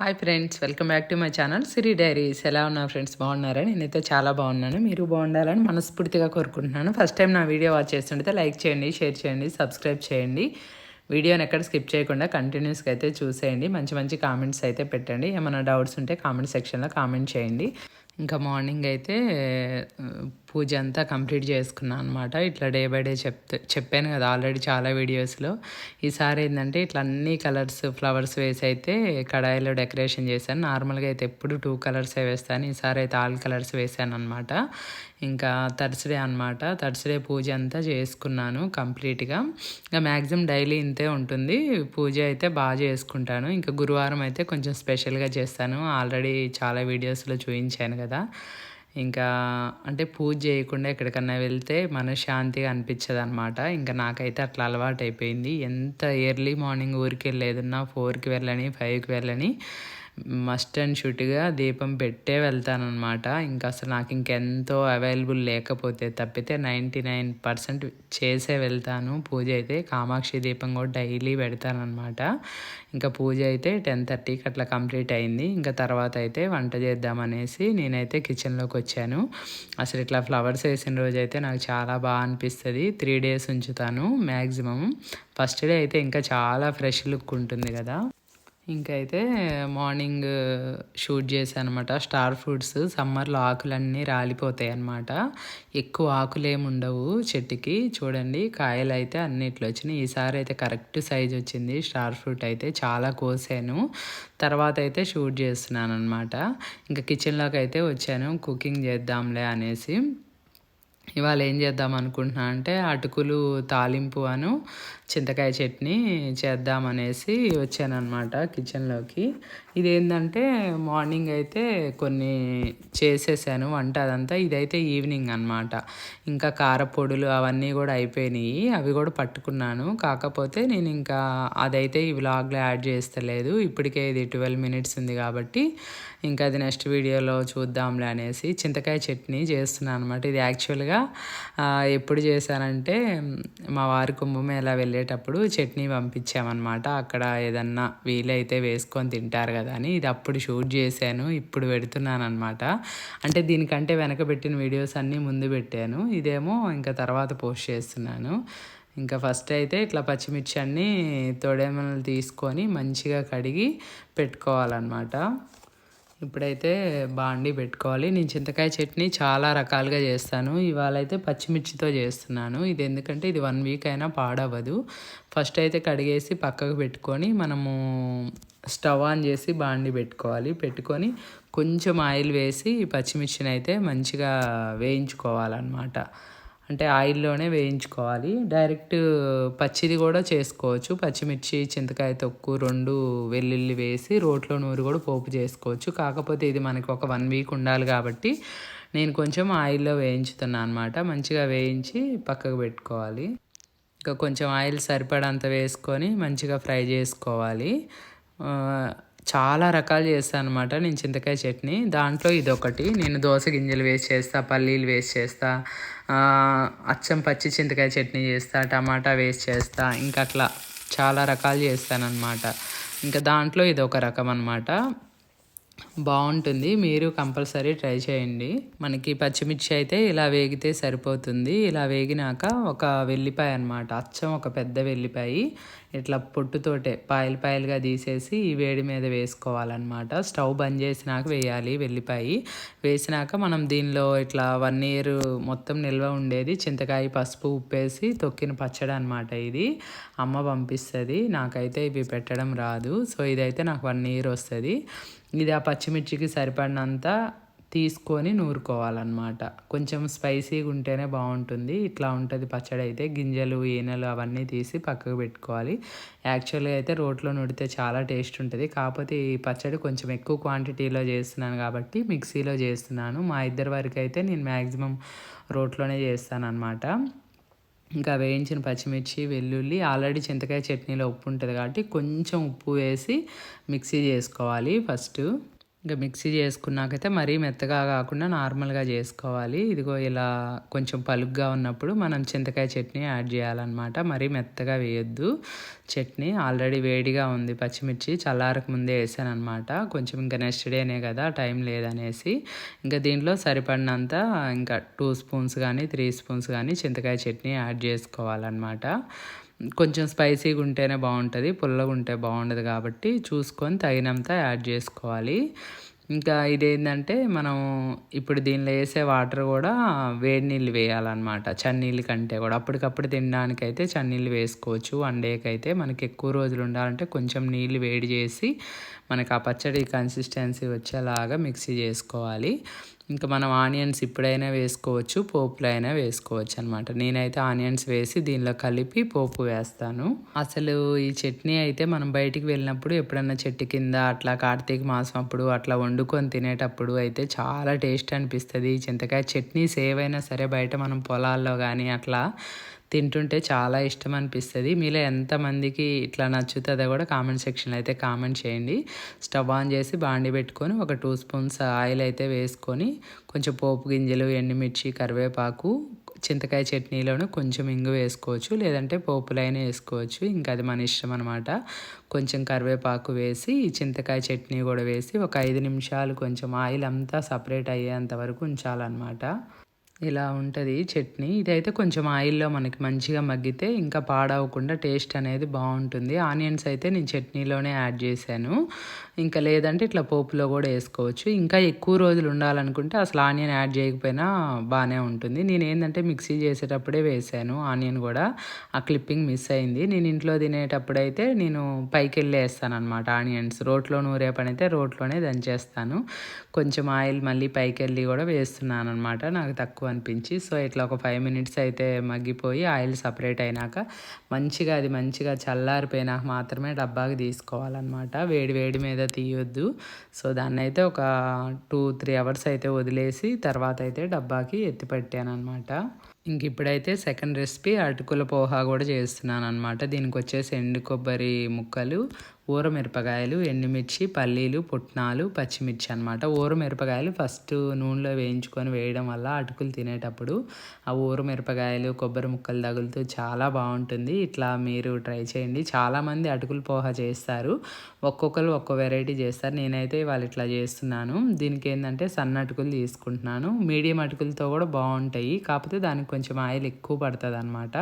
Hi friends welcome back to my channel Siri diaries ఎలా ఉన్నారు friends బాగున్నారా? నేనైతే చాలా బాగున్నాను. మీరు బాగుండాలని మనస్ఫూర్తిగా కోరుకుంటున్నాను. ఫస్ట్ టైం నా వీడియో వాచ్ చేస్తుంటే లైక్ చేయండి షేర్ చేయండి సబ్స్క్రైబ్ చేయండి. వీడియోని ఎక్కడ స్కిప్ చేయకుండా కంటిన్యూస్గా అయితే చూసేయండి. మంచి మంచి కామెంట్స్ అయితే పెట్టండి. ఏమైనా డౌట్స్ ఉంటే కామెంట్ సెక్షన్లో కామెంట్ చేయండి. ఇంకా మార్నింగ్ అయితే పూజ అంతా కంప్లీట్ చేసుకున్నాను అనమాట ఇట్లా డే బై డే చెప్తే చెప్పాను కదా ఆల్రెడీ చాలా వీడియోస్లో. ఈసారి ఏంటంటే ఇట్లా అన్ని కలర్స్ ఫ్లవర్స్ వేసి అయితే కడాయిలో డెకరేషన్ చేశాను. నార్మల్గా అయితే ఎప్పుడు టూ కలర్సే వేస్తాను. ఈసారి అయితే ఆల్ కలర్స్ వేసాను అనమాట ఇంకా థర్స్డే అనమాట థర్స్డే పూజ అంతా చేసుకున్నాను కంప్లీట్గా. ఇంకా మ్యాక్సిమం డైలీ ఇంతే ఉంటుంది. పూజ అయితే బాగా చేసుకుంటాను. ఇంకా గురువారం అయితే కొంచెం స్పెషల్గా చేస్తాను. ఆల్రెడీ చాలా వీడియోస్లో చూపించాను కదా. ఇంకా అంటే పూజ చేయకుండా ఎక్కడికన్నా వెళ్తే మనశ్శాంతిగా అనిపించదు అనమాట ఇంకా నాకైతే అట్లా అలవాటు అయిపోయింది ఎంత ఎర్లీ మార్నింగ్ ఊరికి వెళ్ళేదన్నా ఫోర్కి వెళ్ళని ఫైవ్కి వెళ్ళని మస్ట్ అండ్ షూట్గా దీపం పెట్టే వెళ్తానమాట ఇంకా అసలు నాకు ఇంకెంతో అవైలబుల్ లేకపోతే తప్పితే నైంటీ నైన్ పర్సెంట్ చేసే వెళ్తాను. పూజ అయితే కామాక్షి దీపం కూడా డైలీ పెడతానమాట ఇంకా పూజ అయితే టెన్ థర్టీకి అట్లా కంప్లీట్ అయింది. ఇంకా తర్వాత అయితే వంట చేద్దామనేసి నేనైతే కిచెన్లోకి వచ్చాను. అసలు ఇట్లా ఫ్లవర్స్ వేసిన రోజు అయితే నాకు చాలా బాగా అనిపిస్తుంది. త్రీ డేస్ ఉంచుతాను మ్యాక్సిమం ఫస్ట్ డే అయితే ఇంకా చాలా ఫ్రెష్ లుక్ ఉంటుంది కదా. ఇంకైతే మార్నింగ్ షూట్ చేశాను అనమాట స్టార్ ఫ్రూట్స్ సమ్మర్లో ఆకులన్నీ రాలిపోతాయి అన్నమాట ఎక్కువ ఆకులు ఏమి ఉండవు చెట్టుకి. చూడండి కాయలు అయితే అన్నిట్లో వచ్చినాయి. ఈసారి అయితే కరెక్ట్ సైజ్ వచ్చింది. స్టార్ ఫ్రూట్ అయితే చాలా కోసాను. తర్వాత అయితే షూట్ చేస్తున్నాను అనమాట ఇంకా కిచెన్లోకి అయితే వచ్చాను. కుకింగ్ చేద్దాంలే అనేసి. ఇవాళ ఏం చేద్దాం అనుకుంటున్నా అంటే అటుకులు తాలింపు అను చింతకాయ చట్నీ చేద్దామనేసి వచ్చానమాట కిచెన్లోకి. ఇదేంటంటే మార్నింగ్ అయితే కొన్ని చేసేసాను వంట అదంతా ఇదైతే ఈవినింగ్ అనమాట ఇంకా కారపొడులు అవన్నీ కూడా అయిపోయినాయి అవి కూడా పట్టుకున్నాను. కాకపోతే నేను ఇంకా అదైతే ఈ వ్లాగ్లో యాడ్ చేస్తలేదు. ఇప్పటికే ఇది ట్వెల్వ్ మినిట్స్ ఉంది కాబట్టి ఇంకా అది నెక్స్ట్ వీడియోలో చూద్దాంలే అనేసి చింతకాయ చట్నీ చేస్తున్నాను అనమాట ఇది యాక్చువల్గా ఎప్పుడు చేశానంటే మా వారి కుంభమేళ వెళ్ళేటప్పుడు చట్నీ పంపించామన్నమాట. అక్కడ ఏదన్నా వీలైతే వేసుకొని తింటారు కదా అని. ఇది అప్పుడు షూట్ చేశాను ఇప్పుడు పెడుతున్నాను అనమాట అంటే దీనికంటే వెనక పెట్టిన వీడియోస్ అన్నీ ముందు పెట్టాను. ఇదేమో ఇంకా తర్వాత పోస్ట్ చేస్తున్నాను. ఇంకా ఫస్ట్ అయితే ఇట్లా పచ్చిమిర్చి అన్నీ తొడేమలు తీసుకొని మంచిగా కడిగి పెట్టుకోవాలన్నమాట. ఇప్పుడైతే బాండి పెట్టుకోవాలి. నేను చింతకాయ చట్నీ చాలా రకాలుగా చేస్తాను. ఇవాళ అయితే పచ్చిమిర్చితో చేస్తున్నాను. ఇది ఎందుకంటే ఇది వన్ వీక్ అయినా పాడవదు ఫస్ట్ అయితే కడిగేసి పక్కకు పెట్టుకొని మనము స్టవ్ ఆన్ చేసి బాండి పెట్టుకోవాలి. పెట్టుకొని కొంచెం ఆయిల్ వేసి పచ్చిమిర్చిని అయితే మంచిగా వేయించుకోవాలన్నమాట. అంటే ఆయిల్లోనే వేయించుకోవాలి. డైరెక్ట్ పచ్చిది కూడా చేసుకోవచ్చు. పచ్చిమిర్చి చింతకాయ తొక్కు రెండు వెల్లుల్లి వేసి రోట్లో నూరు కూడా పోపు చేసుకోవచ్చు. కాకపోతే ఇది మనకి ఒక వన్ వీక్ ఉండాలి కాబట్టి నేను కొంచెం ఆయిల్లో వేయించుతున్నాను అనమాట మంచిగా వేయించి పక్కకు పెట్టుకోవాలి. ఇంకా కొంచెం ఆయిల్ సరిపడంత వేసుకొని మంచిగా ఫ్రై చేసుకోవాలి. చాలా రకాలు చేస్తాను అనమాట నేను చింతకాయ చట్నీ దాంట్లో ఇదొకటి. నేను దోశ గింజలు వేస్ట్ చేస్తా పల్లీలు వేస్ట్ చేస్తా అచ్చం పచ్చి చింతకాయ చట్నీ చేస్తా టమాటా వేస్ట్ చేస్తా ఇంకా అట్లా చాలా రకాలు చేస్తానన్నమాట. ఇంకా దాంట్లో ఇది ఒక రకం అనమాట బాగుంటుంది. మీరు కంపల్సరీ ట్రై చేయండి. మనకి పచ్చిమిర్చి అయితే ఇలా వేగితే సరిపోతుంది. ఇలా వేగినాక ఒక వెల్లిపాయ అనమాట అచ్చం ఒక పెద్ద వెల్లిపాయ. ఇట్లా పొట్టుతోటే పాయలు పాయలుగా తీసేసి ఈ వేడి మీద వేసుకోవాలన్నమాట. స్టవ్ బంద్ చేసినాక వేయాలి వెల్లిపాయ. వేసినాక మనం దీనిలో ఇట్లా వన్ ఇయర్ మొత్తం నిల్వ ఉండేది. చింతకాయ పసుపు ఉప్పేసి తొక్కిన పచ్చడి అనమాట ఇది. అమ్మ పంపిస్తుంది. నాకైతే ఇవి పెట్టడం రాదు. సో ఇదైతే నాకు వన్ ఇయర్ వస్తుంది. ఇది ఆ పచ్చిమిర్చికి సరిపడినంత తీసుకొని నూరుకోవాలన్నమాట. కొంచెం స్పైసీగా ఉంటేనే బాగుంటుంది. ఇట్లా ఉంటుంది పచ్చడి అయితే. గింజలు ఈనెలు అవన్నీ తీసి పక్కకు పెట్టుకోవాలి. యాక్చువల్గా అయితే రోట్లో నుడితే చాలా టేస్ట్ ఉంటుంది. కాకపోతే ఈ పచ్చడి కొంచెం ఎక్కువ క్వాంటిటీలో చేస్తున్నాను కాబట్టి మిక్సీలో చేస్తున్నాను. మా ఇద్దరి వరకు అయితే నేను మ్యాక్సిమం రోట్లోనే చేస్తాను అనమాట ఇంకా వేయించిన పచ్చిమిర్చి వెల్లుల్లి ఆల్రెడీ చింతకాయ చట్నీలో ఉప్పు ఉంటుంది కాబట్టి కొంచెం ఉప్పు వేసి మిక్సీ చేసుకోవాలి ఫస్ట్. ఇంకా మిక్సీ చేసుకున్నాకైతే మరీ మెత్తగా కాకుండా నార్మల్గా చేసుకోవాలి. ఇదిగో ఇలా కొంచెం పలుగ్గా ఉన్నప్పుడు మనం చింతకాయ చట్నీ యాడ్ చేయాలన్నమాట. మరీ మెత్తగా వేయొద్దు. చట్నీ ఆల్రెడీ వేడిగా ఉంది. పచ్చిమిర్చి చల్లారక ముందే వేసాను అనమాట కొంచెం ఇంకా నెక్స్ట్ డేనే కదా టైం లేదనేసి. ఇంకా దీంట్లో సరిపడినంత ఇంకా టూ స్పూన్స్ కానీ త్రీ స్పూన్స్ కానీ చింతకాయ చట్నీ యాడ్ చేసుకోవాలన్నమాట. కొంచెం స్పైసీగా ఉంటేనే బాగుంటుంది పుల్లగా ఉంటే బాగుండదు కాబట్టి చూసుకొని తగినంత యాడ్ చేసుకోవాలి. ఇంకా ఇదేంటంటే మనం ఇప్పుడు దీనిలో వేసే వాటర్ కూడా వేడి నీళ్ళు వేయాలన్నమాట. చన్నీళ్ళు కంటే కూడా. అప్పటికప్పుడు తినడానికైతే చన్నీళ్ళు వేసుకోవచ్చు. వన్ డేకి అయితే మనకి ఎక్కువ రోజులు ఉండాలంటే కొంచెం నీళ్ళు వేడి చేసి మనకు ఆ పచ్చడి కన్సిస్టెన్సీ వచ్చేలాగా మిక్సీ చేసుకోవాలి. ఇంకా మనం ఆనియన్స్ ఇప్పుడైనా వేసుకోవచ్చు పోపులో అయినా వేసుకోవచ్చు అనమాట నేనైతే ఆనియన్స్ వేసి దీనిలో కలిపి పోపు వేస్తాను. అసలు ఈ చట్నీ అయితే మనం బయటికి వెళ్ళినప్పుడు ఎప్పుడన్నా చెట్టు కింద అట్లా కార్తీక మాసం అప్పుడు అట్లా వండుకొని తినేటప్పుడు అయితే చాలా టేస్ట్ అనిపిస్తుంది. చింతకాయ చట్నీ ఏవైనా సరే బయట మనం పొలాల్లో కానీ అట్లా తింటుంటే చాలా ఇష్టం అనిపిస్తుంది. మీలో ఎంతమందికి ఇట్లా నచ్చుతుందో కూడా కామెంట్ సెక్షన్లో అయితే కామెంట్ చేయండి. స్టవ్ ఆన్ చేసి బాండి పెట్టుకొని ఒక టూ స్పూన్స్ ఆయిల్ అయితే వేసుకొని కొంచెం పోపు గింజలు ఎండుమిర్చి కరివేపాకు చింతకాయ చట్నీలోనూ కొంచెం ఇంగు వేసుకోవచ్చు. లేదంటే పోపులైనా వేసుకోవచ్చు. ఇంకా అది మన ఇష్టం అనమాట కొంచెం కరివేపాకు వేసి చింతకాయ చట్నీ కూడా వేసి ఒక ఐదు నిమిషాలు కొంచెం ఆయిల్ అంతా సపరేట్ అయ్యేంత వరకు ఉంచాలన్నమాట. ఇలా ఉంటుంది చట్నీ. ఇదైతే కొంచెం ఆయిల్లో మనకి మంచిగా మగ్గితే ఇంకా పాడవకుండా టేస్ట్ అనేది బాగుంటుంది. ఆనియన్స్ అయితే నేను చట్నీలోనే యాడ్ చేశాను. ఇంకా లేదంటే ఇట్లా పోపులో కూడా వేసుకోవచ్చు. ఇంకా ఎక్కువ రోజులు ఉండాలనుకుంటే అసలు ఆనియన్ యాడ్ చేయకపోయినా బాగానే ఉంటుంది. నేను ఏంటంటే మిక్సీ చేసేటప్పుడే వేసాను ఆనియన్ కూడా. ఆ క్లిప్పింగ్ మిస్ అయింది. నేను ఇంట్లో తినేటప్పుడైతే నేను పైకి వెళ్ళి వేస్తాను అనమాట ఆనియన్స్. రోట్లో నూరే పని అయితే రోట్లోనే దంచేస్తాను. కొంచెం ఆయిల్ మళ్ళీ పైకి వెళ్ళి కూడా వేస్తున్నాను అనమాట నాకు తక్కువ అనిపించి సో ఇట్లా ఒక ఫైవ్ మినిట్స్ అయితే మగ్గిపోయి ఆయిల్ సపరేట్ అయినాక మంచిగా అది మంచిగా చల్లారిపోయినాక మాత్రమే డబ్బాకి తీసుకోవాలన్నమాట. వేడి వేడి మీద తీయొద్దు. సో దాన్ని అయితే ఒక టూ త్రీ అవర్స్ అయితే వదిలేసి తర్వాత అయితే డబ్బాకి ఎత్తి పెట్టాను అనమాట ఇంక ఇప్పుడైతే సెకండ్ రెసిపీ అటుకుల పోహా కూడా చేస్తున్నాను అనమాట దీనికి వచ్చేసి ఎండు కొబ్బరి ముక్కలు ఊరమిరపకాయలు ఎండుమిర్చి పల్లీలు పుట్నాలు పచ్చిమిర్చి అనమాట ఊరమిరపకాయలు ఫస్ట్ నూనెలో వేయించుకొని వేయడం వల్ల అటుకులు తినేటప్పుడు ఆ ఊరమిరపకాయలు కొబ్బరి ముక్కలు తగులుతూ చాలా బాగుంటుంది. ఇట్లా మీరు ట్రై చేయండి. చాలామంది అటుకులు పోహ చేస్తారు. ఒక్కొక్కరు ఒక్కో వెరైటీ చేస్తారు. నేనైతే ఇవాళ ఇట్లా చేస్తున్నాను. దీనికి ఏంటంటే సన్న అటుకులు తీసుకుంటున్నాను. మీడియం అటుకులతో కూడా బాగుంటాయి. కాకపోతే దానికి కొంచెం ఆయిల్ ఎక్కువ పడుతుంది అనమాట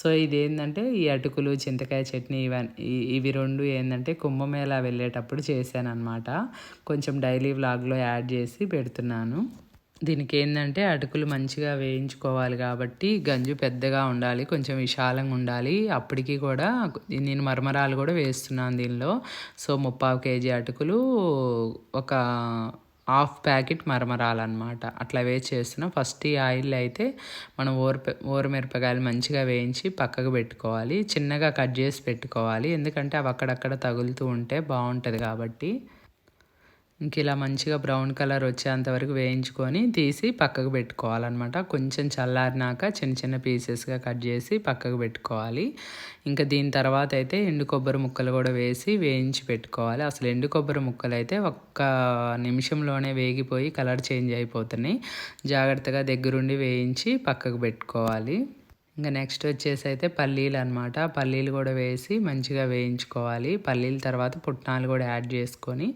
సో ఇది ఏంటంటే ఈ అటుకులు చింతకాయ చట్నీ ఇవన్నీ ఇవి రెండు ఏంటంటే కుంభమేళా వెళ్ళేటప్పుడు చేశాను అనమాట కొంచెం డైలీ వ్లాగ్లో యాడ్ చేసి పెడుతున్నాను. దీనికి ఏంటంటే అటుకులు మంచిగా వేయించుకోవాలి కాబట్టి గంజు పెద్దగా ఉండాలి కొంచెం విశాలంగా ఉండాలి. అప్పటికి కూడా నేను మరమరాలు కూడా వేస్తున్నాను దీనిలో. సో ముప్పావు కేజీ అటుకులు ఒక హాఫ్ ప్యాకెట్ మరమరాలన్నమాట అట్లా వేసి చేస్తున్నాం. ఫస్ట్ ఈ ఆయిల్ అయితే మనం ఓర ఓరమిరపకాయలు మంచిగా వేయించి పక్కకు పెట్టుకోవాలి. చిన్నగా కట్ చేసి పెట్టుకోవాలి. ఎందుకంటే అవి అక్కడక్కడ తగులుతూ ఉంటే బాగుంటుంది కాబట్టి. ఇంక ఇలా మంచిగా బ్రౌన్ కలర్ వచ్చేంత వరకు వేయించుకొని తీసి పక్కకు పెట్టుకోవాలన్నమాట. కొంచెం చల్లారినాక చిన్న చిన్న పీసెస్గా కట్ చేసి పక్కకు పెట్టుకోవాలి. ఇంకా దీని తర్వాత అయితే ఎండు కొబ్బరి ముక్కలు కూడా వేసి వేయించి పెట్టుకోవాలి. అసలు ఎండు కొబ్బరి ముక్కలు అయితే ఒక్క నిమిషంలోనే వేగిపోయి కలర్ చేంజ్ అయిపోతున్నాయి. జాగ్రత్తగా దగ్గరుండి వేయించి పక్కకు పెట్టుకోవాలి. ఇంకా నెక్స్ట్ వచ్చేసి అయితే పల్లీలు అనమాట పల్లీలు కూడా వేసి మంచిగా వేయించుకోవాలి. పల్లీల తర్వాత పుట్నాలు కూడా యాడ్ చేసుకొని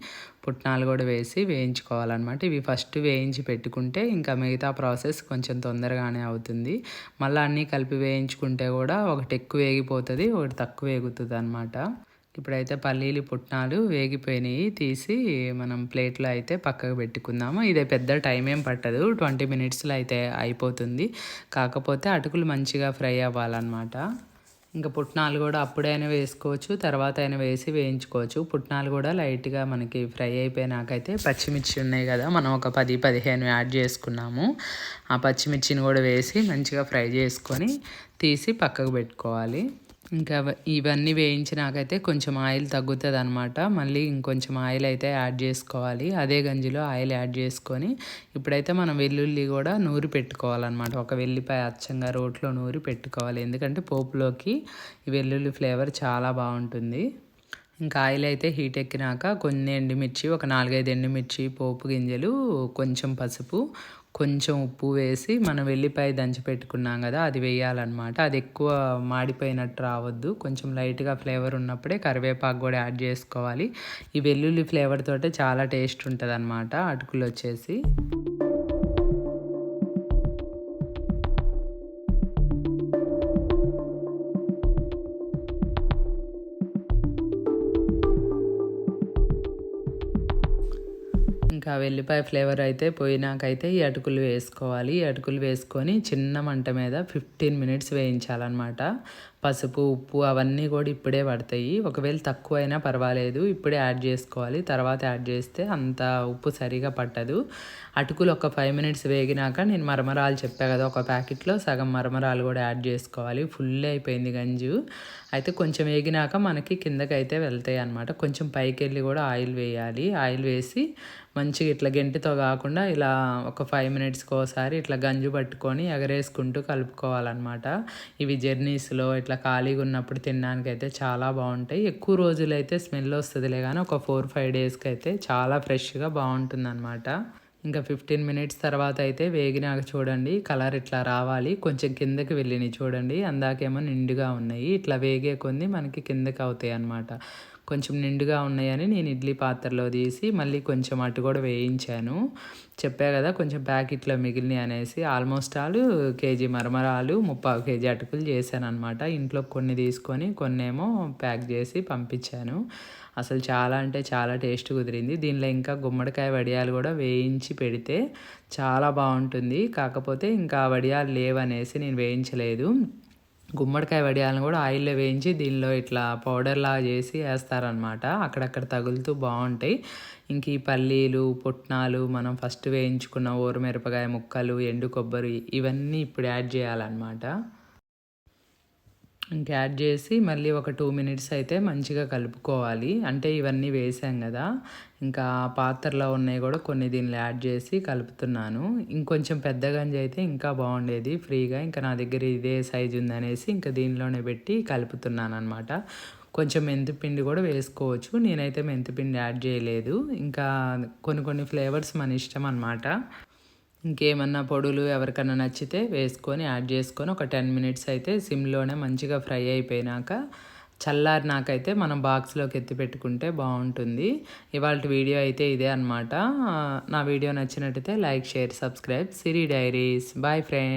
పుట్నాలు కూడా వేసి వేయించుకోవాలన్నమాట. ఇవి ఫస్ట్ వేయించి పెట్టుకుంటే ఇంకా మిగతా ప్రాసెస్ కొంచెం తొందరగానే అవుతుంది. మళ్ళీ అన్నీ కలిపి వేయించుకుంటే కూడా ఒకటి ఎక్కువ వేగిపోతుంది ఒకటి తక్కువ వేగుతుంది అనమాట ఇప్పుడైతే పల్లీలు పుట్నాలు వేగిపోయినాయి తీసి మనం ప్లేట్లో అయితే పక్కకు పెట్టుకుందాము. ఇదే పెద్ద టైం ఏం పట్టదు ట్వంటీ మినిట్స్లో అయితే అయిపోతుంది. కాకపోతే అటుకులు మంచిగా ఫ్రై అవ్వాలన్నమాట. ఇంకా పుట్నాలు కూడా అప్పుడైనా వేసుకోవచ్చు తర్వాత అయినా వేసి వేయించుకోవచ్చు. పుట్నాలు కూడా లైట్గా మనకి ఫ్రై అయిపోయినాకైతే పచ్చిమిర్చి ఉన్నాయి కదా మనం ఒక పది పదిహేను యాడ్ చేసుకున్నాము. ఆ పచ్చిమిర్చిని కూడా వేసి మంచిగా ఫ్రై చేసుకొని తీసి పక్కకు పెట్టుకోవాలి. ఇంకా ఇవన్నీ వేయించినాకైతే కొంచెం ఆయిల్ తగ్గుతుంది అనమాట మళ్ళీ ఇంకొంచెం ఆయిల్ అయితే యాడ్ చేసుకోవాలి. అదే గంజిలో ఆయిల్ యాడ్ చేసుకొని ఇప్పుడైతే మనం వెల్లుల్లి కూడా నూరి పెట్టుకోవాలన్నమాట. ఒక వెల్లిపాయ అచ్చంగా రోట్లో నూరి పెట్టుకోవాలి. ఎందుకంటే పోపులోకి ఈ వెల్లుల్లి ఫ్లేవర్ చాలా బాగుంటుంది. ఇంకా ఆయిల్ అయితే హీట్ ఎక్కినాక కొన్ని ఎండుమిర్చి ఒక నాలుగైదు ఎండుమిర్చి పోపు గింజలు కొంచెం పసుపు కొంచెం ఉప్పు వేసి మనం వెల్లిపాయ దంచి పెట్టుకున్నాం కదా అది వేయాలన్నమాట. అది ఎక్కువ మాడిపోయినట్టు రావద్దు. కొంచెం లైట్గా ఫ్లేవర్ ఉన్నప్పుడే కరివేపాకు కూడా యాడ్ చేసుకోవాలి. ఈ వెల్లుల్లి ఫ్లేవర్ తోటే చాలా టేస్ట్ ఉంటుంది అనమాట అటుకులు వచ్చేసి. ఇంకా వెల్లిపాయ ఫ్లేవర్ అయితే పోయినాకైతే ఈ అటుకులు వేసుకోవాలి. ఈ అటుకులు వేసుకొని చిన్న మంట మీద ఫిఫ్టీన్ మినిట్స్ వేయించాలన్నమాట. పసుపు ఉప్పు అవన్నీ కూడా ఇప్పుడే పడతాయి. ఒకవేళ తక్కువ అయినా పర్వాలేదు. ఇప్పుడే యాడ్ చేసుకోవాలి. తర్వాత యాడ్ చేస్తే అంత ఉప్పు సరిగా పట్టదు. అటుకులు ఒక ఫైవ్ మినిట్స్ వేగినాక నేను మరమరాలు చెప్పా కదా ఒక ప్యాకెట్లో సగం మరమరాలు కూడా యాడ్ చేసుకోవాలి. ఫుల్ అయిపోయింది గంజు. అయితే కొంచెం వేగినాక మనకి కిందకైతే వెళ్తాయి అనమాట కొంచెం పైకి వెళ్ళి కూడా ఆయిల్ వేయాలి. ఆయిల్ వేసి మంచిగా ఇట్లా గెంటితో కాకుండా ఇలా ఒక ఫైవ్ మినిట్స్కి ఒకసారి ఇట్లా గంజు పట్టుకొని ఎగరేసుకుంటూ కలుపుకోవాలన్నమాట. ఇవి జర్నీస్లో ఇట్లా ఖాళీగా ఉన్నప్పుడు తినడానికి అయితే చాలా బాగుంటాయి. ఎక్కువ రోజులైతే స్మెల్ వస్తుందిలే కానీ ఒక ఫోర్ ఫైవ్ డేస్కి అయితే చాలా ఫ్రెష్గా బాగుంటుంది అనమాట ఇంకా ఫిఫ్టీన్ మినిట్స్ తర్వాత అయితే వేగినాక చూడండి కలర్ ఇట్లా రావాలి. కొంచెం కిందకి వెళ్ళినాయి చూడండి అందాకేమో నిండుగా ఉన్నాయి. ఇట్లా వేగే కొన్ని మనకి కిందకి అవుతాయి అన్నమాట కొంచెం నిండుగా ఉన్నాయని నేను ఇడ్లీ పాత్రలో తీసి మళ్ళీ కొంచెం అటు కూడా వేయించాను. చెప్పా కదా కొంచెం ప్యాకెట్లో మిగిలినాయి అనేసి ఆల్మోస్ట్ ఆల్ కేజీ మరమరాలు ముప్పావు కేజీ అటుకులు చేశాను అనమాట ఇంట్లో కొన్ని తీసుకొని కొన్ని ఏమో ప్యాక్ చేసి పంపించాను. అసలు చాలా అంటే చాలా టేస్ట్ కుదిరింది. దీనిలో ఇంకా గుమ్మడికాయ వడియాలు కూడా వేయించి పెడితే చాలా బాగుంటుంది. కాకపోతే ఇంకా వడియాలు లేవనేసి నేను వేయించలేదు. గుమ్మడికాయ వడియాలను కూడా ఆయిల్లో వేయించి దీనిలో ఇట్లా పౌడర్లా చేసి వేస్తారనమాట అక్కడక్కడ తగులుతూ బాగుంటాయి. ఇంక ఈ పల్లీలు పుట్నాలు మనం ఫస్ట్ వేయించుకున్న ఊరమిరపకాయ ముక్కలు ఎండు కొబ్బరి ఇవన్నీ ఇప్పుడు యాడ్ చేయాలన్నమాట. ఇంక యాడ్ చేసి మళ్ళీ ఒక టూ మినిట్స్ అయితే మంచిగా కలుపుకోవాలి. అంటే ఇవన్నీ వేసాం కదా. ఇంకా పాత్రలో ఉన్నాయి కూడా కొన్ని దీనిలో యాడ్ చేసి కలుపుతున్నాను. ఇంకొంచెం పెద్ద గంజి అయితే ఇంకా బాగుండేది ఫ్రీగా. ఇంకా నా దగ్గర ఇదే సైజు ఉందనేసి ఇంకా దీనిలోనే పెట్టి కలుపుతున్నాను అనమాట కొంచెం మెంతిపిండి కూడా వేసుకోవచ్చు. నేనైతే మెంతిపిండి యాడ్ చేయలేదు. ఇంకా కొన్ని కొన్ని ఫ్లేవర్స్ మన ఇష్టం అనమాట ఇంకేమన్నా పొడులు ఎవరికన్నా నచ్చితే వేసుకొని యాడ్ చేసుకొని ఒక టెన్ మినిట్స్ అయితే సిమ్లోనే మంచిగా ఫ్రై అయిపోయినాక చల్లారి నాకైతే మనం బాక్స్లోకి ఎత్తి పెట్టుకుంటే బాగుంటుంది. ఇవాళ వీడియో అయితే ఇదే అనమాట నా వీడియో నచ్చినట్టయితే like share subscribe. Siri diaries. Bye friend